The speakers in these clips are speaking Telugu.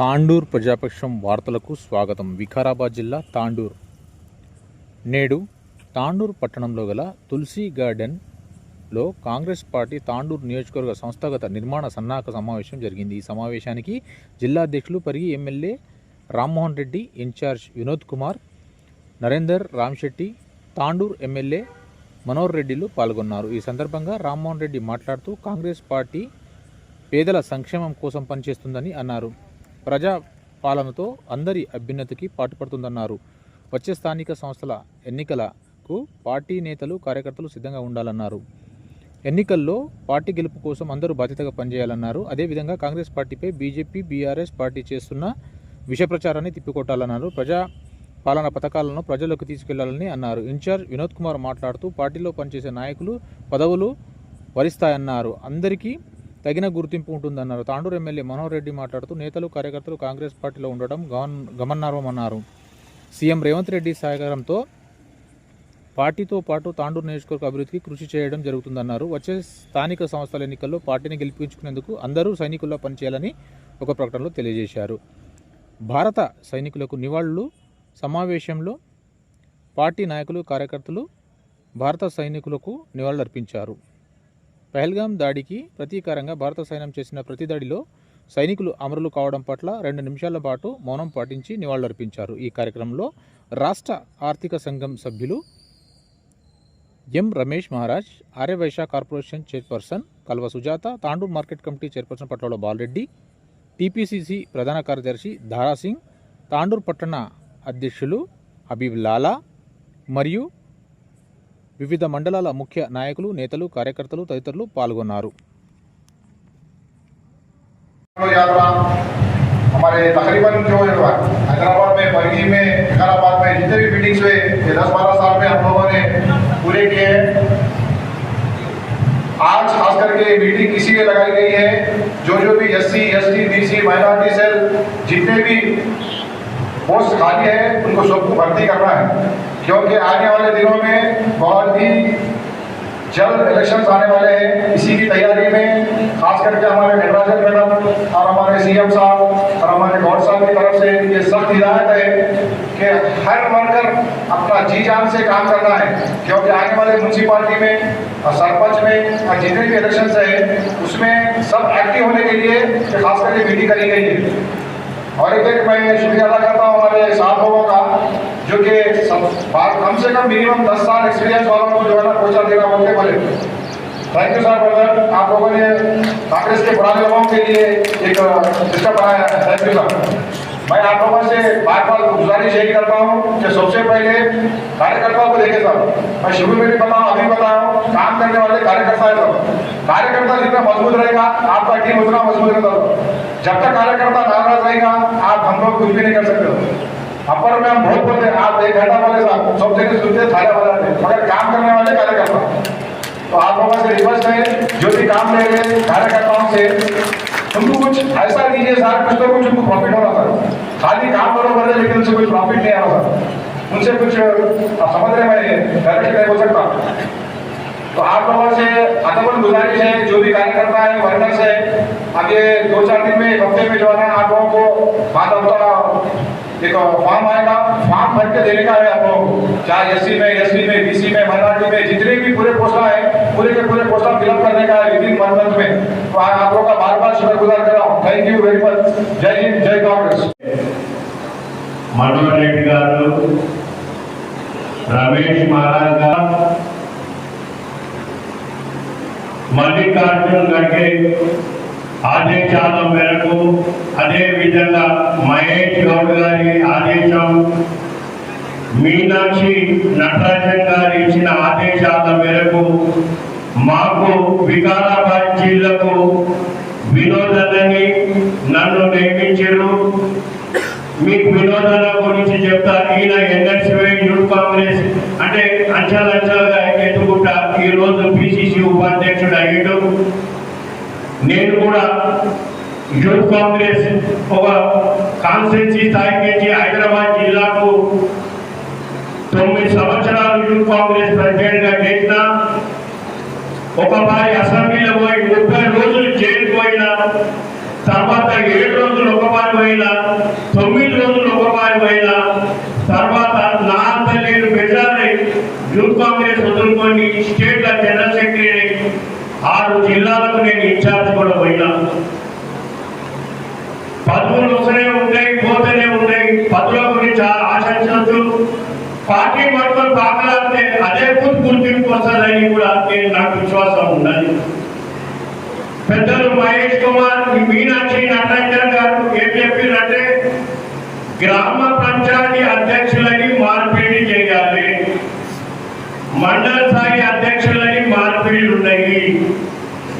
తాండూర్ ప్రజాపక్షం వార్తలకు స్వాగతం. వికారాబాద్ జిల్లా తాండూర్. నేడు తాండూర్ పట్టణంలో గల తులసి గార్డెన్లో కాంగ్రెస్ పార్టీ తాండూర్ నియోజకవర్గ సంస్థాగత నిర్మాణ సన్నాహక సమావేశం జరిగింది. ఈ సమావేశానికి జిల్లా అధ్యక్షులు Parigi MLA Rammohan Reddy incharge Vinod Kumar Narender Ramshetti Tandur MLA Manohar రెడ్డిలు పాల్గొన్నారు. ఈ సందర్భంగా రామ్మోహన్ రెడ్డి మాట్లాడుతూ కాంగ్రెస్ పార్టీ పేదల సంక్షేమం కోసం పనిచేస్తుందని అన్నారు. ప్రజా పాలనతో అందరి అభ్యున్నతికి పాటుపడుతుందన్నారు. వచ్చే స్థానిక సంస్థల ఎన్నికలకు పార్టీ నేతలు కార్యకర్తలు సిద్ధంగా ఉండాలన్నారు. ఎన్నికల్లో పార్టీ గెలుపు కోసం అందరూ బాధ్యతగా పనిచేయాలన్నారు. అదేవిధంగా కాంగ్రెస్ పార్టీపై బీజేపీ బీఆర్ఎస్ పార్టీ చేస్తున్న విష ప్రచారాన్ని తిప్పికొట్టాలన్నారు. ప్రజా పాలన పథకాలను ప్రజలకు తీసుకెళ్ళాలని అన్నారు. ఇన్ఛార్జ్ వినోద్ కుమార్ మాట్లాడుతూ పార్టీలో పనిచేసే నాయకులు పదవులు వరిస్తాయన్నారు. అందరికీ తగిన గుర్తింపు ఉంటుందన్నారు. తాండూరు ఎమ్మెల్యే మనోహర్ రెడ్డి మాట్లాడుతూ నేతలు కార్యకర్తలు కాంగ్రెస్ పార్టీలో ఉండడం గమన్ గమనార్హమన్నారు సీఎం రేవంత్ రెడ్డి సహకారంతో పార్టీతో పాటు తాండూరు నియోజకవర్గ అభివృద్ధికి కృషి చేయడం జరుగుతుందన్నారు. వచ్చే స్థానిక సంస్థల ఎన్నికల్లో పార్టీని గెలిపించుకునేందుకు అందరూ సైనికుల్లో పనిచేయాలని ఒక ప్రకటనలో తెలియజేశారు. భారత సైనికులకు నివాళులు సమావేశంలో పార్టీ నాయకులు కార్యకర్తలు భారత సైనికులకు నివాళులర్పించారు. పహల్గాం దాడికి ప్రతీకారంగా భారత సైన్యం చేసిన ప్రతి దాడిలో సైనికులు అమరులు కావడం పట్ల రెండు నిమిషాల పాటు మౌనం పాటించి నివాళులర్పించారు. ఈ కార్యక్రమంలో రాష్ట్ర ఆర్థిక సంఘం సభ్యులు M Ramesh Maharaj Aryavaisya corporation chairperson Kalva Sujatha Tandur market committee chairperson Patla Balareddy TPCC ప్రధాన కార్యదర్శి దారాసింగ్ తాండూర్ పట్టణ అధ్యక్షులు హబీబ్ లాలా మరియు వివిధ మండలాల ముఖ్య నాయకులు నేతలు కార్యకర్తలు తదితరులు పాల్గొన్నారు यात्रा हमारे तकरीबन जो है हैदराबाद में बरगी में विकाराबाद में जितने भी मीटिंग्स हुए ये दस बारह साल में हम लोगों ने पूरे किए हैं आज खास करके मीटिंग इसीलिए लगाई गई है जो जो भी S C S T B C minority cell जितने भी पोस्ट खाली है उनको सबको भर्ती करना है क्योंकि आने वाले दिनों में बहुत ही जल्द इलेक्शन आने वाले हैं। इसी की तैयारी में, खास करके हमारे नटराजन मैडम और हमारे सीएम साहब और हमारे गौर साहब की तरफ़ से ये सख्त हिदायत है कि हर वर्कर अपना जी जान से काम करना है। क्योंकि आने वाले म्यूनसिपालिटी में और सरपंच में और जितने भी इलेक्शन है, उसमें सब एक्टिव होने के लिए खास करके मीटिंग करी गई है। और एक एक मैं शुक्रिया अदा करता हूँ हमारे साथ लोगों का। जो कि कम से कम मिनिमम दस साल एक्सपीरियंस वालों को जो है ना पोचा देना बोलते बोले थैंक यू सर ब्रदर आप लोगों ने कांग्रेस के पुराने लोगों के लिए एक सिस्टम बनाया है। थैंक यू सर मैं आप लोगों से बार बार गुजारिश यही करता हूँ कि सबसे पहले कार्यकर्ताओं को देखे सर मैं शुरू में भी बताऊँ, अभी बताऊँ, काम करने वाले कार्यकर्ता है सब कार्यकर्ता जितना मज़बूत रहेगा, आपका टीम उतना मज़बूत रहेगा जब तक कार्यकर्ता नाराज़ रहेगा, आप हम लोग कुछ भी नहीं कर सकते अपर में हम बहुत बोलते हैं, आप एक घंटा बोले साहब, सब जगह सुनते थाने वाला नहीं। मगर काम करने वाले कार्यकर्ता। तो आप लोगों से रिक्वेस्ट है, जो भी काम ले रहे हैं कार्यकर्ताओं से उनको कुछ ऐसा दीजिए सर कुछ तो कुछ उनको प्रॉफिट हो रहा सर खाली काम करो बोले लेकिन उनसे कुछ प्रॉफिट नहीं आ रहा सर उनसे कुछ समझ रहे हैं मैं डायरेक्ट नहीं बोल सकता तो आप लोगों से अतमन गुजारिश है, जो भी कार्यकर्ता है है अब ये दो चार दिन में एक हफ़्ते में जो है आप लोगों को माता देखो, फॉर्म आएगा, फॉर्म भर के देने का है आप लोगों को चाहे एस में एस में बीसी में माइनॉरिटी में, जितने भी पूरे पोस्टा है, पूरे के पूरे पोस्टा फिलअप करने का है विदिन वन मंथ में। तो आप लोगों का बार बार शुक्र गुजार कर रहा हूँ। थैंक यू वेरी मच जय हिंद, जय कांग्रेस। मनोहर रेड्डी गारू रमेश महाराज गार मल्लिकार्जुन खड़गे ఆదేశాల మేరకు అదే విధంగా మహేష్ గౌడ్ గారి ఆదేశం మీనాక్షి నటరాజన్ గారు ఇచ్చిన ఆదేశాల మేరకు మాకు వికారాబాద్ జిల్లాకు వినోదనని నన్ను నియమించారు మీకు వినోదన గురించి చెప్తా ఈయన ఎన్ఎస్వై యూత్ కాంగ్రెస్ అంటే అంచాలంచాలుగా ఎత్తుకుంటా ఈ రోజు పిసిసి ఉపాధ్యక్షుడు అయ్యాడు నేను కూడా యూత్ కాంగ్రెస్ ఒక కాన్స్టిట్యూన్సీ స్థాయి నుంచి హైదరాబాద్ జిల్లాకు తొమ్మిది సంవత్సరాలు యూత్ కాంగ్రెస్ ప్రెసిడెంట్గా చేసిన ఒకసారి అసెంబ్లీలో పోయి ముప్పై రోజులు జైలు పోయిన పోయినా తొమ్మిది రోజులు ఒక మారి పోయినా తర్వాత నా అంత నేను బెజారై యూత్ కాంగ్రెస్ వదులుకొని స్టేట్ జనరల్ సెక్రటరీ ఆరు జిల్లాలకు నేను ఇన్ఛార్జ్ కూడా పోయినా పదవులు వస్తూనే ఉంటాయి పోతూనే ఉంటాయి పదవుల గురించి ఆ- ఆశించవచ్చు పార్టీ పట్టుకొని కాకలాడితే అదే గుర్తు గుర్తింపు వస్తుందని కూడా నేను నాకు విశ్వాసం ఉన్నది పెద్దలు మహేష్ కుమార్ ఈ మీనాక్షి నటరాజన్ గారు ఏం చెప్పారంటే గ్రామ పంచాయతీ అధ్యక్షులని మార్పిడి చేయాలి మండల స్థాయి అధ్యక్షులని మార్పిడిలు ఉన్నాయి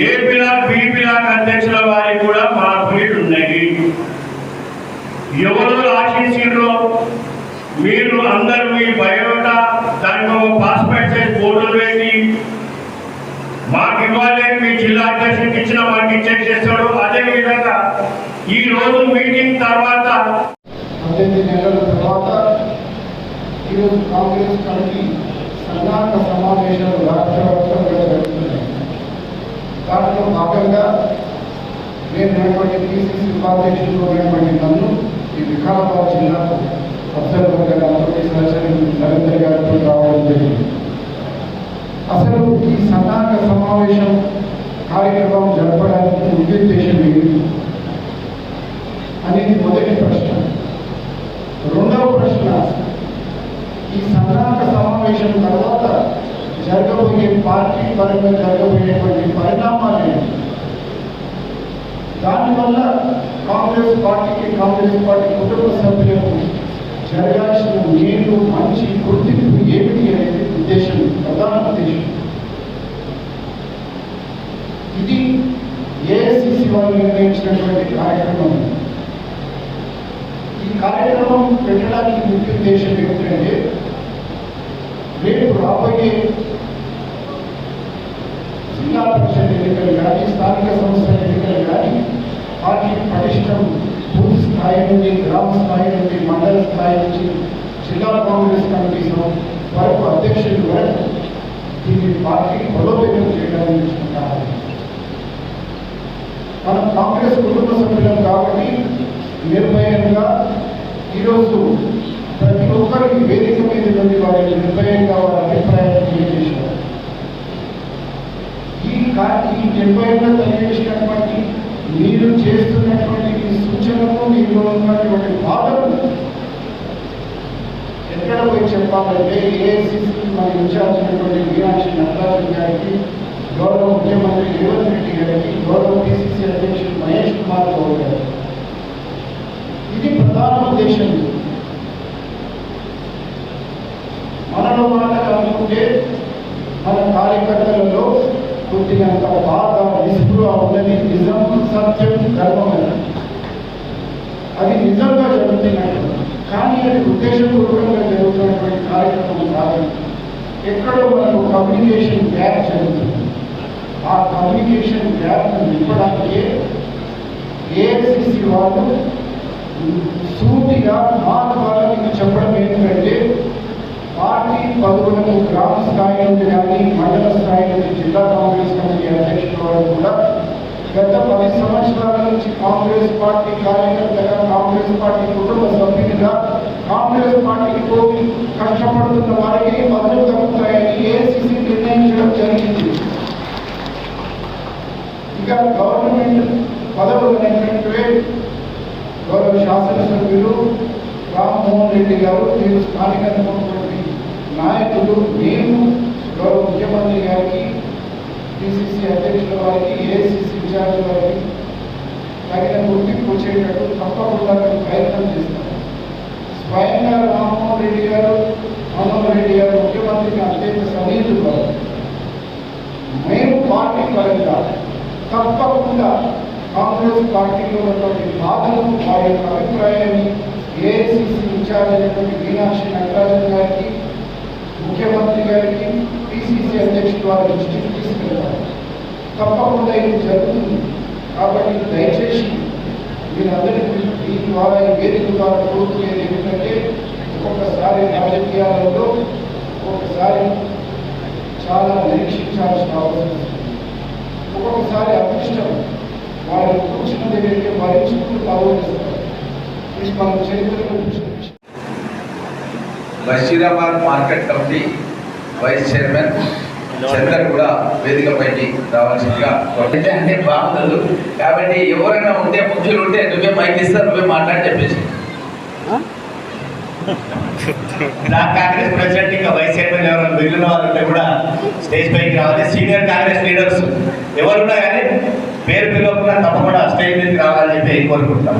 ఏ బ్లాక్ బి బ్లాక్ అధ్యక్షుల వారికి కూడా మార్పిడిలు ఉన్నాయి ఎవరు ఆశించారో మీరు అందరూ మీ బయోటా దాంట్లో పాస్పోర్ట్ సైజ్ ఫోటోలు వేసి మాకు ఇవ్వాలని మీ జిల్లా అధ్యక్షుడికి ఇచ్చిన మాకు ఇచ్చేసేస్తాడు అదేవిధంగా ఈ రోజు మీటింగ్ తర్వాత పద్దెనిమిది నెలల తర్వాత ఈరోజు కాంగ్రెస్ సన్నాహక సమావేశాలు రాష్ట్ర వ్యాప్తంగా జరుగుతున్నాయి. దాంట్లో భాగంగా నేను ఉన్నటువంటి పిసిసి ఉపాధ్యక్షులు ఉన్నటువంటి నన్ను ఈ వికారాబాద్ జిల్లాకు అబ్జర్వర్గా నాతోటి సహచరి నరేంద్ర గారితో రావడం జరిగింది అసలు ఈ సన్నాహక సమావేశం కార్యక్రమం జరపడానికి ఉద్దేశం ఏంటి అనేది మొదటి ప్రశ్న రెండవ ప్రశ్న ఈ సన్నాహక సమావేశం తర్వాత జరగబోయే పార్టీ పరంగా జరగబోయేటువంటి పరిణామాలు ఏంటి దానివల్ల కాంగ్రెస్ పార్టీకి కాంగ్రెస్ పార్టీ కుటుంబ సభ్యులకు జరగాల్సిన మేలు మంచి గుర్తింపు ఏమిటి అనేది ఉద్దేశం ప్రధాన ఉద్దేశం. ఇది ఏఐసిసి వారు నిర్ణయించినటువంటి కార్యక్రమం. ఈ కార్యక్రమం పెట్టడానికి ముఖ్య ఉద్దేశం ఏమిటంటే రేపు రాబోయే జిల్లా పరిషత్ ఎన్నికలు కానీ స్థానిక సంస్థల ఎన్నికలు కానీ పార్టీ పటిష్టం బూత్ స్థాయి నుండి గ్రామ స్థాయి నుండి మండల స్థాయి నుంచి జిల్లా కాంగ్రెస్ కమిటీ వరకు అధ్యక్షులు వరకు దీన్ని పార్టీ బలోపేతం చేయడానికి మనం కాంగ్రెస్ కుటుంబ సభ్యులం కాబట్టి నిర్భయంగా ఈరోజు ప్రతి ఒక్కరికి వేదిక మీద నుండి వారి నిర్భయంగా వారి అభిప్రాయాలు తెలియజేశారు. ఈ ఈ నిర్భయంగా తెలియజేసినటువంటి మీరు చేస్తున్నటువంటి ఈ సూచనలు మీలో ఉన్నటువంటి బాధలు ఎక్కడ పోయి చెప్పాలంటే ఏఐసిసి మన ఇన్ఛార్జ్ అయినటువంటి మీనాక్షి నటరాజన్ గారికి గౌరవ ముఖ్యమంత్రి రేవంత్ రెడ్డి గారికి గౌరవ పిసిసి అధ్యక్షుడు మహేష్ కుమార్ గౌడ్ గారికి ఇది ప్రధాన ఉద్దేశం మనలో మాట అనుకుంటే మన కార్యకర్తలలో కొద్దిగంత బాధ నిస్పృహ ఉన్నది నిజం సత్యం ధర్మమైన అది నిజంగా జరుగుతున్నట్టు కానీ అది ఉద్దేశపూర్వకంగా జరుగుతున్నటువంటి ఎక్కడో మనకు కమ్యూనికేషన్ గ్యాప్ జరుగుతుంది. ఆ కమ్యూనికేషన్ గ్యాప్ను నింపడానికే ఏఐసిసి వాళ్ళు సూటిగా మా ద్వారా మీకు చెప్పడం ఏంటంటే పార్టీ పదవులకు గ్రామ స్థాయి నుండి కానీ మండల స్థాయి నుండి జిల్లా కాంగ్రెస్ కమిటీ అధ్యక్షుల వారు కూడా గత పది సంవత్సరాల నుంచి కాంగ్రెస్ పార్టీ కార్యకర్తగా కాంగ్రెస్ పార్టీ కుటుంబ సభ్యునిగా కాంగ్రెస్ పార్టీకి పోయి కష్టపడుతున్న వారికి మద్దతు సభ్యులు రామ్మోహన్ రెడ్డి గారు మీరు స్థానికంగా ఉన్నటువంటి నాయకులు మేము గౌరవ ముఖ్యమంత్రి గారికి పిసిసి అధ్యక్షుల వారికి ఏఐసిసి ఇన్ఛార్జ్ వారికి తగిన గుర్తింపు వచ్చేటట్టు తప్పకుండా మేము ప్రయత్నం చేస్తాం. స్వయంగా రామ్మోహన్ రెడ్డి గారు మనోహర్ రెడ్డి గారు ముఖ్యమంత్రి అత్యంత సన్నిహితులు వారు మేము పార్టీ పరంగా తప్పకుండా కాంగ్రెస్ పార్టీలో ఉన్నటువంటి బాధలు వారి యొక్క అభిప్రాయాన్ని ఏఐసిసి ఇన్ఛార్జ్ అయినటువంటి మీనాక్షి నటరాజన్ గారికి ముఖ్యమంత్రి గారికి పిసిసి అధ్యక్షుడు వారి దృష్టికి తీసుకెళ్తారు తప్పకుండా ఇది జరుగుతుంది కాబట్టి దయచేసి మీరందరికీ ఈ ద్వారా ఈ వేదిక ద్వారా కోరుకునేది ఏమిటంటే ఒక్కొక్కసారి రాజకీయాలలో ఒక్కొక్కసారి చాలా నిరీక్షించాల్సిన అవసరం ఉంది. ఒక్కొక్కసారి అదృష్టం వాళ్ళు కూర్చున్న దగ్గరికి భరించుకుంటూ గౌరవిస్తారు మన చరిత్రలో Basheerabad market committee vice chairman Chander కూడా వేదికపైకి రావాల్సిందిగా అంటే అంటే బాగుండదు. కాబట్టి ఎవరైనా ఉంటే ముఖ్యులు ఉంటే నువ్వే మైక్ ఇస్తా నువ్వే మాట్లాడి చెప్పేసి. బ్లాక్ కాంగ్రెస్ ప్రెసిడెంట్ ఇంకా వైస్ చైర్మన్ ఎవరైనా మిగిలిన వాళ్ళు ఉంటే కూడా స్టేజ్ పైకి రావాలి. సీనియర్ కాంగ్రెస్ లీడర్స్ ఎవరున్నా కానీ పేరు కూడా తప్పకుండా స్టేజ్ మీదకి రావాలని చెప్పి కోరుకుంటాం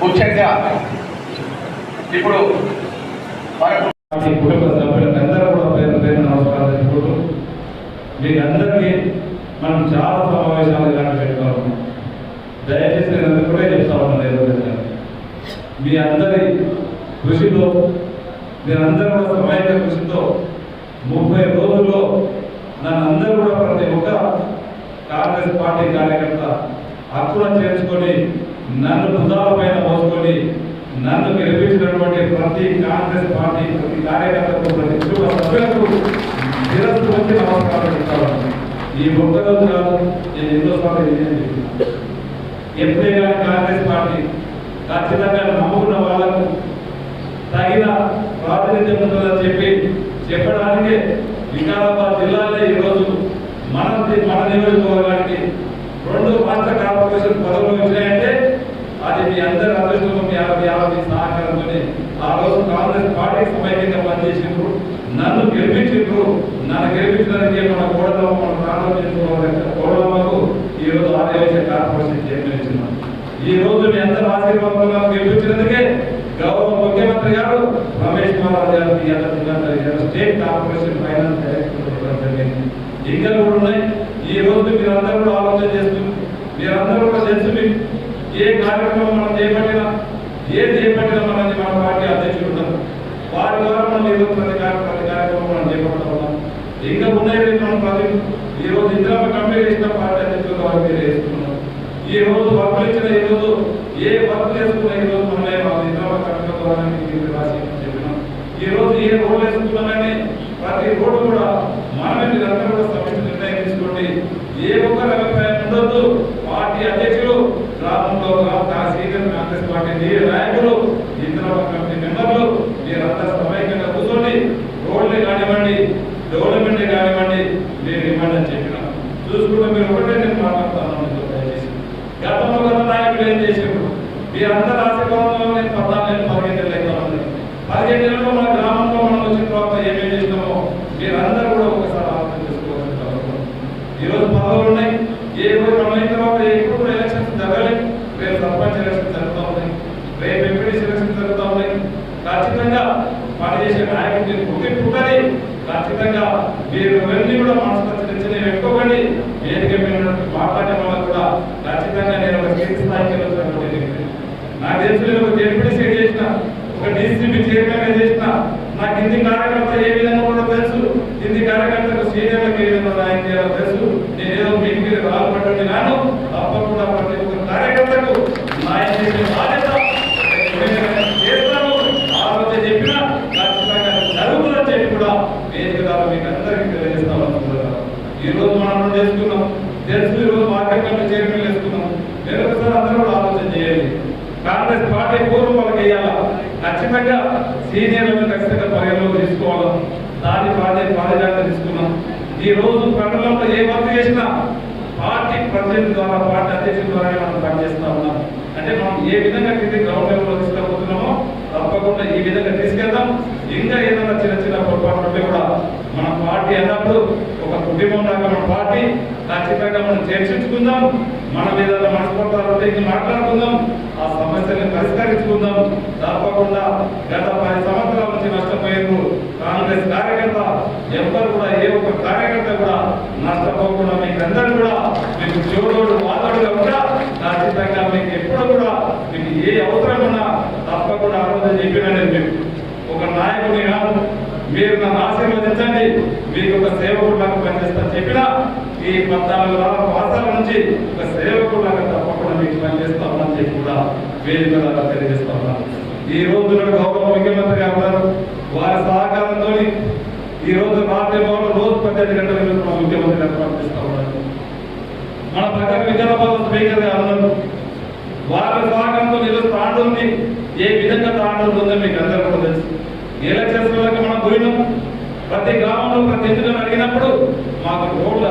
ముఖ్యంగా ఇప్పుడు మనకు కుటుంబ సభ్యులందరూ కూడా పేరు పేరు నమస్కారాలు చెప్పుకుంటూ మీరందరికీ మనం చాలా సమావేశాలు ఇలాంటి పెట్టుకోవాలి. దయచేసి నేను కూడా చెప్తా ఉన్నాను మీ అందరి కృషితో మీరందరూ కూడా సమైక్య కృషితో ముప్పై రోజుల్లో నన్ను అందరూ కూడా కాంగ్రెస్ పార్టీ కార్యకర్త హక్కున చేర్చుకొని నన్ను భుజాల పైన మోసుకొని నన్ను గెలిపించినటువంటి ప్రతి కాంగ్రెస్ పార్టీ ప్రతి కార్యకర్తకు ప్రతి కుటుంబ సభ్యులకు శిరస్సు వచ్చి నమస్కారం చెప్తాను. ఈ ఒక్క రోజు కాదు నేను ఎన్నోసార్లు ఇదే ఎప్పుడే కానీ కాంగ్రెస్ పార్టీ ఖచ్చితంగా నమ్ముకున్న వాళ్ళకు తగిన ప్రాతినిధ్యం ఉంటుందని చెప్పి చెప్పడానికే వికారాబాద్ జిల్లాలో ఈరోజు నియోజకవర్గానికి రెండు పంట కార్పొరేషన్ పదవులు వచ్చినాయంటే అది మీ అందరి అదృష్టం మీ యాభై యాభై సహకారంతోనే. ఆ రోజు కాంగ్రెస్ పార్టీ సమైక్యంగా పనిచేసినప్పుడు నన్ను గెలిపించిండ్రు నన్ను గెలిపించడానికి మన కోడలో మన ప్రాణం చేసుకోవాలి కోడలకు ఈ రోజు ఆదివాసీ కార్పొరేషన్ చైర్మన్ ఇచ్చినాం ఈ రోజు మీ అందరి ఆశీర్వాదం గెలిపించినందుకే గౌరవ ముఖ్యమంత్రి గారు రమేష్ కుమార్ గారు స్టేట్ కార్పొరేషన్ ఫైనాన్స్ డైరెక్టర్ ఇంకా కూడా ఉన్నాయి. ఈ రోజు మీరందరూ కూడా ఆలోచన చేస్తుంది మీరందరూ కూడా తెలుసు ఏ కార్యక్రమం మనం చేపట్టినా ఏ చేపట్టినా మనది మన పార్టీ అధ్యక్షులు ఉన్నారు వారి ద్వారా మనం ఈరోజు ప్రతి ప్రతి కార్యక్రమం మనం చేపడతా ఉన్నాం. ఇంకా ఉన్నాయి మనం ప్రతి ఈ రోజు ఇందిరా కంప్లీట్ ఇచ్చిన పార్టీ అధ్యక్షులు వారు మీరు వేసుకున్నాం. ఈ రోజు వర్క్ ఇచ్చిన ఈ రోజు ఏ వర్క్ చేసుకున్న ఈ రోజు మనమే మా ఇందిరా కంపెనీ ద్వారా మీకు రాసి చెప్పినాం. ఈ రోజు ఏ రోడ్లు వేసుకున్నామని ప్రతి రోడ్డు కూడా మనమే మీరందరూ కూడా సమితి ఏ ఒక్క అభిప్రాయం ఉండొద్దు. పార్టీ అధ్యక్షులు గ్రామంలో సీనియర్ కాంగ్రెస్ పార్టీ నాయకులు ఇందిరా కమిటీ మెంబర్లు మీరంతా సమైక్యంగా కూర్చోండి. రోడ్లు కానివ్వండి డెవలప్మెంట్ కానివ్వండి మీరు ఇవ్వండి అని చెప్పిన. చూసుకుంటే మీరు ఒకటే నేను మాట్లాడుతాను దయచేసి. గతంలో గత నాయకులు ఏం చేసారు మీరందరూ రాజకీయంలో నేను పద్నాలుగు నెలలు పదిహేను నెలలు అయితే పదిహేను నెలల్లో మన గ్రామంలో మనం వచ్చిన తర్వాత ఏమేం చేసినామో మీరందరూ కూడా ఒకసారి ఆలోచన చేసుకోవాల్సిన అవసరం ఈరోజు పదవులు ఉన్నాయి. ఏ రోజు మనం తర్వాత ఏ కూడా ఎలక్షన్స్ జరగలేదు రేపు సర్పంచ్ ఎలక్షన్ జరుగుతూ ఉన్నాయి రేపు ఎంపీడీ ఎలక్షన్ జరుగుతూ ఉన్నాయి ఖచ్చితంగా పనిచేసే నాయకుడు మీరు పుట్టి పుట్టని ఖచ్చితంగా మీరు ఇవన్నీ కూడా మనసు తెచ్చి పెట్టుకోకండి. వేదిక మీద ఉన్నటువంటి మాట్లాడే వాళ్ళకు కూడా ఖచ్చితంగా నేను ఒక కీర్తి స్థాయికి నాకు తెలిసి నేను ఒక డెప్యూటీ సీట్ చేసిన ఒక డీసీబీ చైర్మన్ చేసిన నాకు హిందీ కార్యకర్త ఏ విధంగా కూడా తెలుసు. హిందీ కార్యకర్త చేయాలో తెలుసు మీకు మీద నాను తప్పకుండా ప్రతి ఒక్క కార్యకర్తకు న్యాయం చేసే బాధ్యత చేస్తాను. ఖచ్చితంగా జరుగుతుందని చెప్పి కూడా మీకు అందరికీ తెలియజేస్తాను. అనుకుంటున్నాను. ఈ రోజు మనం చేసుకున్నాం. తెలుసు ఈ రోజు మార్కెట్ చైర్మన్ వేసుకున్నాం నేను అందరూ కూడా ఆలోచన చేయాలి కాంగ్రెస్ పార్టీ పూర్వం వాళ్ళకి వేయాలా ఖచ్చితంగా సీనియర్లను ఖచ్చితంగా పరిగణలోకి తీసుకోవాలా? దాని పార్టీ పాదయాత్ర తీసుకున్నాం ఈ రోజు మండలంలో ఏ వర్క్ చేసినా పార్టీ ప్రతినిధి ద్వారా పార్టీ అధ్యక్షుల ద్వారా మనం పనిచేస్తా ఉన్నాం. అంటే మనం ఏ విధంగా కింది గ్రౌండ్ లెవెల్లో తీసుకెళ్ళబోతున్నామో తప్పకుండా ఈ విధంగా తీసుకెళ్దాం. ఇంకా ఏదైనా చిన్న చిన్న పొరపాట్లు ఉంటే కూడా మన పార్టీ అన్నప్పుడు ఒక కుటుంబం లాగా మన పార్టీ ఖచ్చితంగా మనం చర్చించుకుందాం మన మీద మనస్పర్ధాలు ఉంటే మాట్లాడుకుందాం ఆ సమస్యని పరిష్కరించుకుందాం. తప్పకుండా గత పది సంవత్సరాల నుంచి నష్టపోయారు కాంగ్రెస్ కార్యకర్త ఎవరు కూడా ఏ ఒక్క కార్యకర్త కూడా నష్టపోకుండా మీకు అందరూ కూడా మీకు జోడోడు వాదోడుగా కూడా ఖచ్చితంగా మీకు ఎప్పుడు కూడా మీకు ఏ అవసరం ఉన్నా తప్పకుండా ఆలోచన చెప్పినా నేను మీకు ఒక నాయకుని మీరు నన్ను ఆశీర్వదించండి. మీకు ఒక నాకు పనిచేస్తారా చెప్పినా ఈ పద్నాలుగు నాలుగు మాసాల నుంచి ఒక సేవకులాగా తప్పకుండా మీకు పనిచేస్తామని చెప్పి కూడా వేదిక ద్వారా తెలియజేస్తా ఉన్నాను. ఈ రోజు గౌరవ ముఖ్యమంత్రి గారు ఉన్నారు. వారి సహకారంతో ఈ రోజు రాత్రి భవన్లో రోజు పద్దెనిమిది గంటల నుంచి ముఖ్యమంత్రి గారు పనిచేస్తా ఉన్నారు. మన పక్కన వికారాబాద్ స్పీకర్ గారు ఉన్నారు. వారి సహకారంతో ఈరోజు తాండూరుని ఏ విధంగా తాండూరు ఉందో మీకు అందరూ కూడా తెలుసు. ఎలక్షన్స్ వరకు మనం పోయినాం. ప్రతి గ్రామంలో ప్రతి ఇంటిని అడిగినప్పుడు మాకు రోడ్లు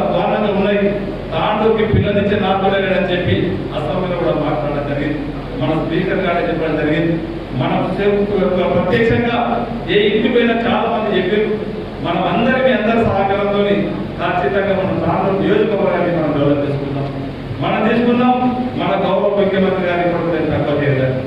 తాండూరుకి పిల్లనిచ్చే నా పిల్లలేడని చెప్పి అసెంబ్లీలో కూడా మాట్లాడడం జరిగింది. మన స్పీకర్ గారు చెప్పడం జరిగింది. మనం సేవ- ప్రత్యక్షంగా ఏ ఇంటి పైన చాలా మంది చెప్పారు. మనం అందరికీ అందరి సహకారంతో ఖచ్చితంగా మనం తాండూరు నియోజకవర్గాన్ని మనం డెవలప్ చేసుకుందాం. మనం తీసుకుందాం. మన గౌరవ ముఖ్యమంత్రి గారికి కూడా తక్కువ చేయలేదు.